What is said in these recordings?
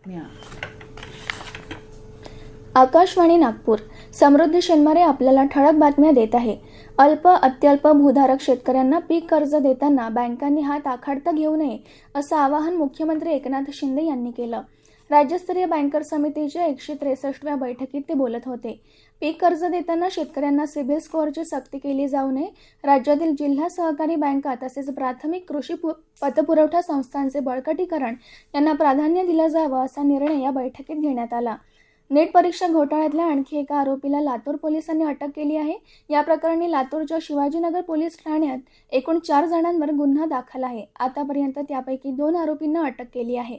बातम्या आकाशवाणी नागपूर. समृद्धी शेनमारे आपल्याला ठळक बातम्या देत आहे. अल्प अत्यल्प भूधारक शेतकऱ्यांना पीक कर्ज देताना बँकांनी हात आखाडता घेऊ नये असं आवाहन मुख्यमंत्री एकनाथ शिंदे यांनी केलं. राज्यस्तरीय बँकर समितीच्या एकशे त्रेसष्टव्या बैठकीत ते बोलत होते. पीक कर्ज देताना शेतकऱ्यांना सिबिल स्कोअरची सक्ती केली जाऊ नये. राज्यातील जिल्हा सहकारी बँका तसेच प्राथमिक कृषी पु पतपुरवठा संस्थांचे बळकटीकरण यांना प्राधान्य दिलं जावं असा निर्णय या बैठकीत घेण्यात आला. नेट परीक्षा घोटाळ्यातल्या आणखी एका आरोपीला लातूर पोलिसांनी अटक केली आहे. या प्रकरणी लातूरच्या शिवाजीनगर पोलीस ठाण्यात एकूण चार जणांवर गुन्हा दाखल आहे. आतापर्यंत त्यापैकी दोन आरोपींना अटक केली आहे.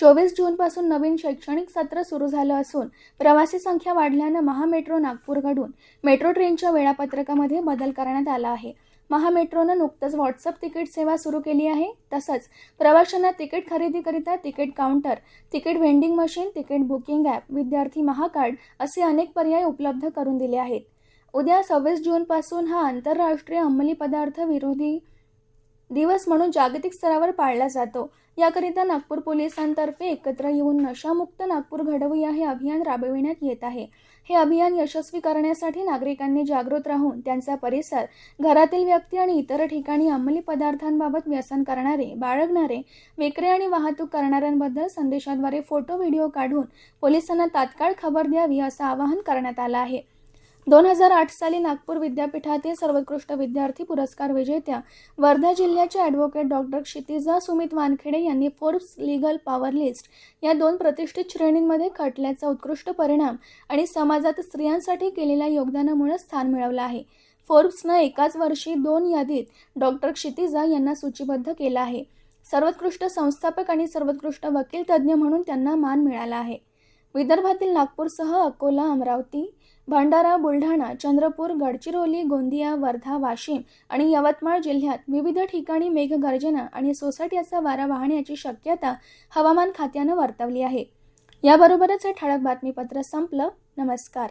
चोवीस जूनपासून नवीन शैक्षणिक सत्र सुरू झालं असून प्रवासी संख्या वाढल्यानं महामेट्रो नागपूरकडून मेट्रो ट्रेनच्या वेळापत्रकामध्ये बदल करण्यात आला आहे. महामेट्रोनं नुकतंच व्हॉट्सअप तिकीट सेवा सुरू केली आहे. तसंच प्रवाशांना तिकीट खरेदीकरिता ticket counter ticket vending machine ticket booking app विद्यार्थी महाकार्ड असे अनेक पर्याय उपलब्ध करून दिले आहेत. उद्या सव्वीस जूनपासून हा आंतरराष्ट्रीय अंमली पदार्थ विरोधी दिवस म्हणून जागतिक स्तरावर पाळला जातो. याकरिता नागपूर पोलिसांतर्फे एकत्र येऊन नशामुक्त नागपूर घडवूया हे अभियान राबविण्यात येत आहे. हे अभियान यशस्वी करण्यासाठी नागरिकांनी जागृत राहून त्यांचा परिसर घरातील व्यक्ती आणि इतर ठिकाणी अंमली पदार्थांबाबत व्यसन करणारे बाळगणारे विक्री आणि वाहतूक करणाऱ्यांबद्दल संदेशाद्वारे फोटो व्हिडिओ काढून पोलिसांना तात्काळ खबर द्यावी असं आवाहन करण्यात आलं आहे. दोन हजार आठ साली नागपूर विद्यापीठातील सर्वोत्कृष्ट विद्यार्थी पुरस्कार विजेत्या वर्धा जिल्ह्याच्या ॲडव्होकेट डॉक्टर क्षितिजा सुमित वानखेडे यांनी फोर्ब्स लीगल पॉवर लिस्ट या दोन प्रतिष्ठित श्रेणींमध्ये खटल्याचा उत्कृष्ट परिणाम आणि समाजात स्त्रियांसाठी केलेल्या योगदानामुळे स्थान मिळवलं आहे. फोर्ब्सनं एकाच वर्षी दोन यादीत डॉक्टर क्षितिजा यांना सूचीबद्ध केलं आहे. सर्वोत्कृष्ट संस्थापक आणि सर्वोत्कृष्ट वकील तज्ज्ञ म्हणून त्यांना मान मिळाला आहे. विदर्भातील नागपूरसह अकोला अमरावती भंडारा बुलढाणा चंद्रपूर गडचिरोली गोंदिया वर्धा वाशिम आणि यवतमाळ जिल्ह्यात विविध ठिकाणी मेघगर्जना आणि सोसाट्याचा वारा वाहण्याची शक्यता हवामान खात्यानं वर्तवली आहे. याबरोबरच हे ठळक बातमीपत्र संपलं. नमस्कार.